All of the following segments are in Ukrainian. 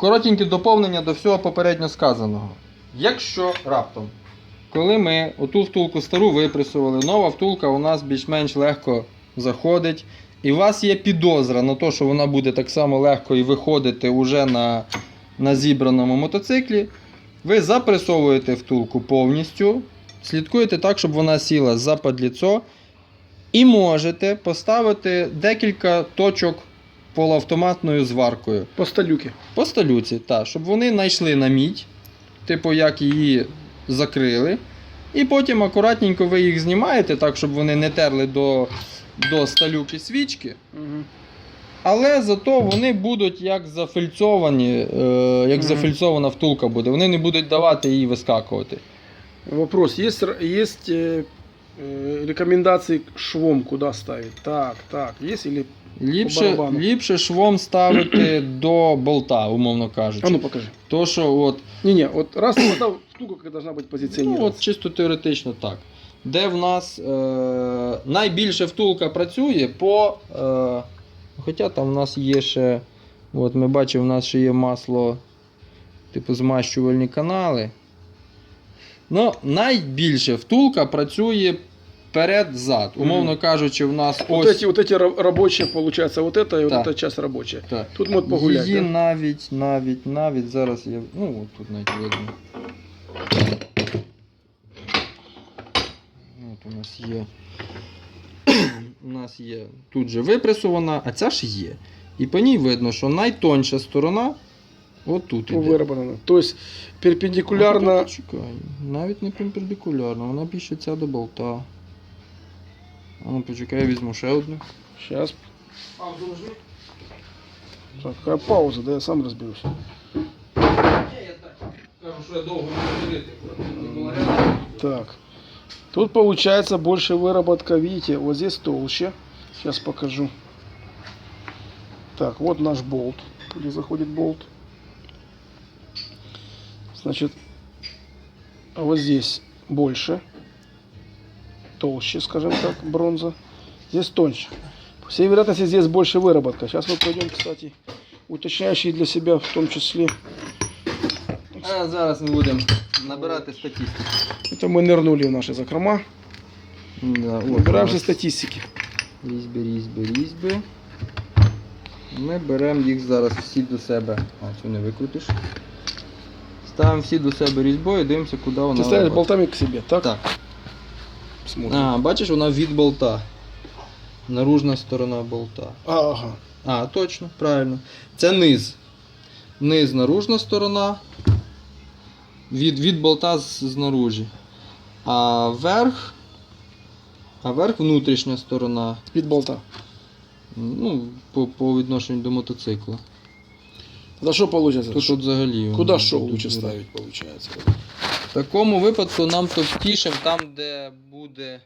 коротеньке доповнення до всього попередньо сказаного. Якщо раптом, коли ми оту втулку стару випресували, нова втулка у нас більш-менш легко заходить, і у вас є підозра на те, що вона буде так само легко і виходити уже на, на зібраному мотоциклі, ви запресовуєте втулку повністю, слідкуєте так, щоб вона сіла за падліцо, і можете поставити декілька точок полуавтоматною зваркою. По сталюке. По сталюці, так, щоб вони знайшли на мідь, типу як її закрили. І потім акуратненько ви їх знімаєте, так, щоб вони не терли до, до сталюки свічки. Мгм. Але зато вони будуть як зафільцовані, е, як Мгм. зафільцована втулка буде. Вони не будуть давати їй вискакувати. Вопрос. Есть э, э, рекомендации швом, куда ставить? Так, так. Есть или... Ліпше, барабану. ліпше швом ставити до болта, умовно кажучи. А ну покажи. То, що от Не-не, вот раз вода штука, как должна быть Ну, позиционирована. от чисто теоретично так. Де в нас е, найбільше втулка працює по. Е, хоча там в нас є ще. От ми бачимо, в нас ще є масло, типу змащувальні канали. Ну, найбільше втулка працює перед-зад. Умовно кажучи, в нас вот, ось. эти, вот эти ра- рабочие, получается, вот это и вот Так. эта часть рабочая. Так. Тут можуть погулять, Її да? навіть, навіть, навіть зараз я. Ну, от тут навіть видно. От у нас є. у нас є тут же випресована, а ця ж є. І по ній видно, що найтонша сторона отут Ну, іде. выработано. То есть перпендикулярно... А, Почекай, навіть не перпендикулярно, вона більше ця до болта. А ну почекай, я візьму ще одну. Сейчас. Так, какая пауза, да я сам разберусь. Кажу, що я довго не ходити. Так. Тут получается больше выработка, видите, вот здесь толще. Сейчас покажу. Так, вот наш болт, где заходит болт. Значит, а вот здесь больше, толще, скажем так, бронза. Здесь тоньше. По всей вероятности здесь больше выработка. Сейчас мы пройдем, кстати, уточняющий для себя в том числе. А зараз ми будемо набирати статистику. Это мы нырнули в наши закрома. Да, от Набираемся у нас статистики. Різьби, різьби, різьби. Ми беремо їх зараз всі до себе. А, цю не викрутиш. Ставимо всі до себе різьбою і дивимося, куди вона. Ты ставишь робить. болтами к себе, так? Так. Смотрим. А, бачиш, вона від болта. Наружна сторона болта. А, ага. А, точно, правильно. Це низ. Низ наружна сторона. Від, від болта знаружі. А верх. А верх внутрішня сторона. Від болта. Ну, по, по відношенню до мотоцикла. За что получается? Тут, тут взагалі. Шоу дуже лучше ставить, получается? В такому випадку нам товстішим там, де буде.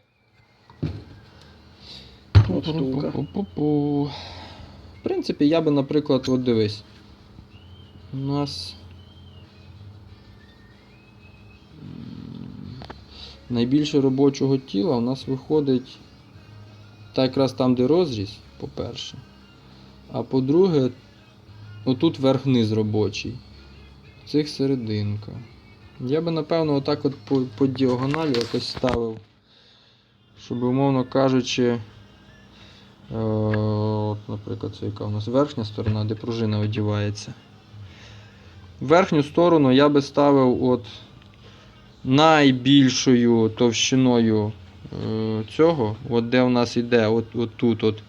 Втулка. Пу-пу-пу-пу. В принципі, я би, наприклад, от дивись. У нас. Найбільше робочого тіла у нас виходить. Та якраз там, де розріз, по-перше. А по-друге, отут верх-низ робочий. Цих серединка. Я би, напевно, отак от по, по діагоналі якось ставив. Щоб, умовно кажучи. Е, от, наприклад, це яка у нас верхня сторона, де пружина одівається. Верхню сторону я би ставив от найбільшою товщиною е, цього, от де у нас йде, от, от тут от,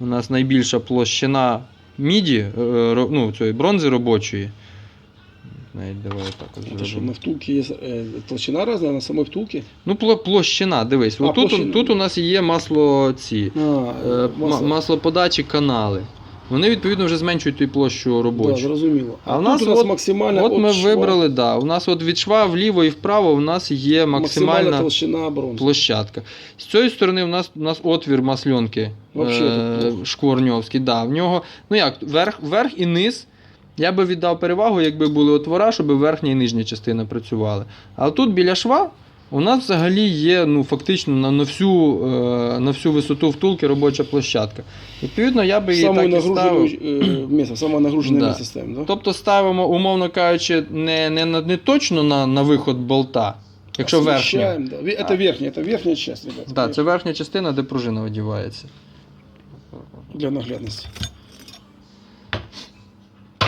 у нас найбільша площина міді, е, ну, цієї бронзи робочої. Навіть давай так от зробимо. на втулке есть э, толщина разная на самой втулке? Ну, пло- площина, дивись. А, От тут, площина. тут у нас є масло ці. А, Е, ма- маслоподачі канали. Вони відповідно вже зменшують і площу Да, робочу. зрозуміло. А А, в тут нас у нас от- максимально От ми шва- вибрали, да. У нас от від шва вліво і вправо у нас є максимальна максимальна толщина бронзи. площадка. З цієї сторони у нас, у нас отвір масльонки Вообще е, тут плохо. шкворньовський. Да, в нього, ну як, верх, верх і низ. Я би віддав перевагу, якби були отвора, щоб верхня і нижня частина працювали. Але тут біля шва, У нас взагалі є ну, фактично на, на, всю, е, на всю висоту втулки робоча площадка. Відповідно, я би її Самое так і ставив. нагруженное э, место, самое нагруженное Да. место ставим, да? Тобто ставимо, умовно кажучи, не, не, на- не точно на, на виход болта, якщо верхня. Смещаем, да. Ве- Это верхняя, это верхняя часть, ребята. Так, це верхня частина, де пружина одівається. Для наглядности.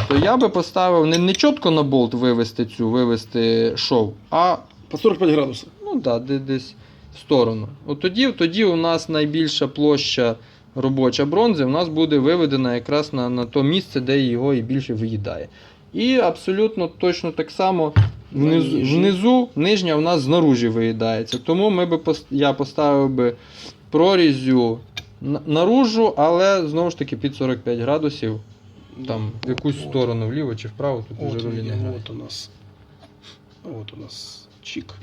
То я би поставив не, не чітко на болт вивести цю, вивести шов, а По 45 градусов. ну, да, де- десь в сторону. От тоді, тоді у нас найбільша площа робоча бронзи у нас буде виведена якраз на, на то місце, де його і більше виїдає. І абсолютно точно так само внизу, Нижній. внизу нижня у нас знаружі виїдається. Тому ми би пос- я поставив би прорізю на- наружу, але знову ж таки під 45 градусів. Там в якусь Вот. сторону, вліво чи вправо, тут Вот, вже ролі не грає. От у нас. от у нас чик.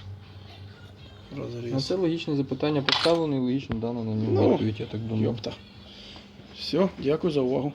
Розріз. Разрез. це логічне запитання поставлено і логічно дано на нього Ну, відповідь, я так думаю. Йопта. Все, дякую за увагу.